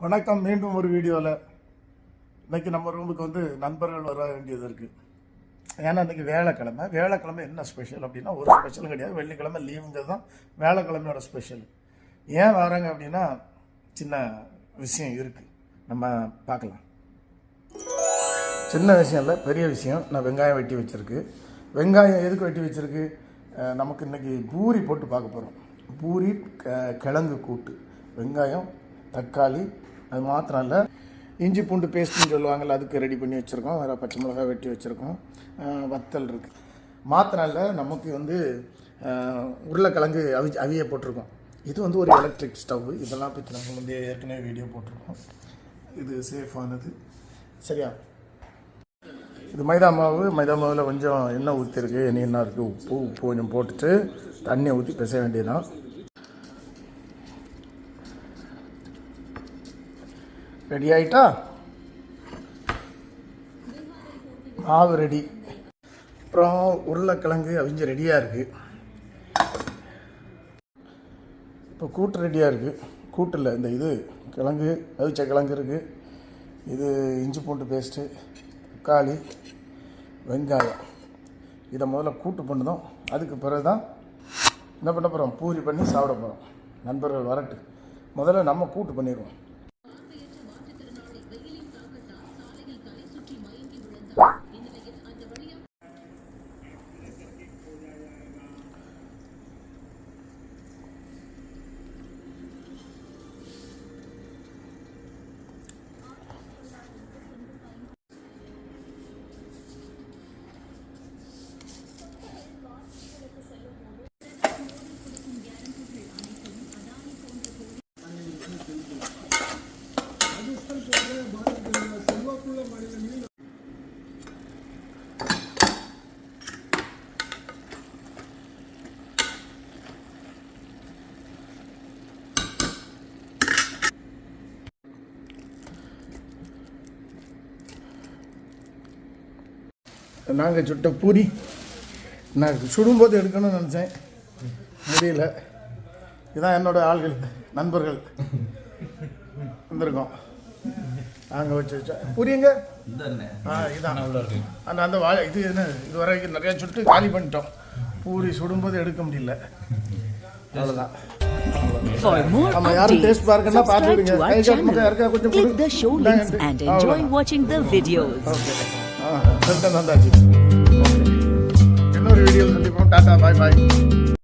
வணக்கம் மீண்டும் ஒரு வீடியோவில் இன்றைக்கி நம்ம ரூமுக்கு வந்து நண்பர்கள் வர வேண்டியது இருக்குது ஏன்னா இன்றைக்கி வேலைக்கிழமை. வேலைக்கிழமை என்ன ஸ்பெஷல் அப்படின்னா ஒரு ஸ்பெஷலும் கிடையாது. வெள்ளிக்கிழமை லீவுங்கிறது தான் வேலைக்கிழமையோட ஸ்பெஷல் ஏன் வராங்க அப்படின்னா சின்ன விஷயம் இருக்குது நம்ம பார்க்கலாம். சின்ன விஷயம் இல்லை பெரிய விஷயம். நான் வெங்காயம் வெட்டி வச்சுருக்கு. வெங்காயம் எதுக்கு வெட்டி வச்சுருக்கு? நமக்கு இன்றைக்கி பூரி போட்டு பார்க்க போகிறோம் பூரி க- கிழங்கு கூட்டு. வெங்காயம் தக்காளி அது மாத்திரம் இல்லை. இஞ்சி பூண்டு பேஸ்ட்னு சொல்லுவாங்கள்ல அதுக்கு ரெடி பண்ணி வச்சுருக்கோம். வேறு பச்சை மிளகாய் வெட்டி வச்சுருக்கோம். வத்தல் இருக்குது மாத்திரம் இல்லை நமக்கு வந்து உருளைக்கிழங்கு அவி அவிய போட்டிருக்கோம். இது வந்து ஒரு எலக்ட்ரிக் ஸ்டவ் இதெல்லாம் பற்றி நம்ம வந்து ஏற்கனவே வீடியோ போட்டிருக்கோம். இது சேஃபானது சரியா? இது மைதா மாவு. மைதா மாவில் கொஞ்சம் எண்ணெய் ஊற்றிருக்கு எண்ணெய் என்ன இருக்குது உப்பு உப்பு கொஞ்சம் போட்டுட்டு தண்ணியை ஊற்றி பிச வேண்டியதுதான். ரெடி ஆகிட்டா மாவு ரெடி அப்புறம் உருளைக்கிழங்கு அவிஞ்சு ரெடியாக இருக்குது இப்போ கூட்டு ரெடியாக இருக்குது கூட்டில் இந்த இது கிழங்கு அவிச்ச கிழங்கு இருக்குது இது இஞ்சி பூண்டு பேஸ்ட்டு தக்காளி வெங்காயம். இதை முதல்ல கூட்டு பண்ணுதோம். அதுக்கு பிறகு தான் என்ன பண்ண போகிறோம் பூரி பண்ணி சாப்பிட போகிறோம் நண்பர்கள் வரட்டு. முதல்ல நம்ம கூட்டு பண்ணிடுவோம். நாங்கள் சுட்ட பூரி. நான் சுடும்போது எடுக்கணும்னு நினச்சேன். முடியல. இதான் என்னோட ஆள்கள் நண்பர்கள். வந்திருக்கோம். நாங்கள் வச்சு வச்சோம் பூரிங்க ஆ இதான். அந்த அந்த வாழை இது என்ன இது வரைக்கும் நிறையா சுட்டு காலி பண்ணிட்டோம். பூரி சுடும்போது எடுக்க முடியல. அவ்வளோதான் For more updates, subscribe to our channel. Click the show links and enjoy watching the videos. இன்னொரு வீடியோ சந்திப்போம். Tata bye bye.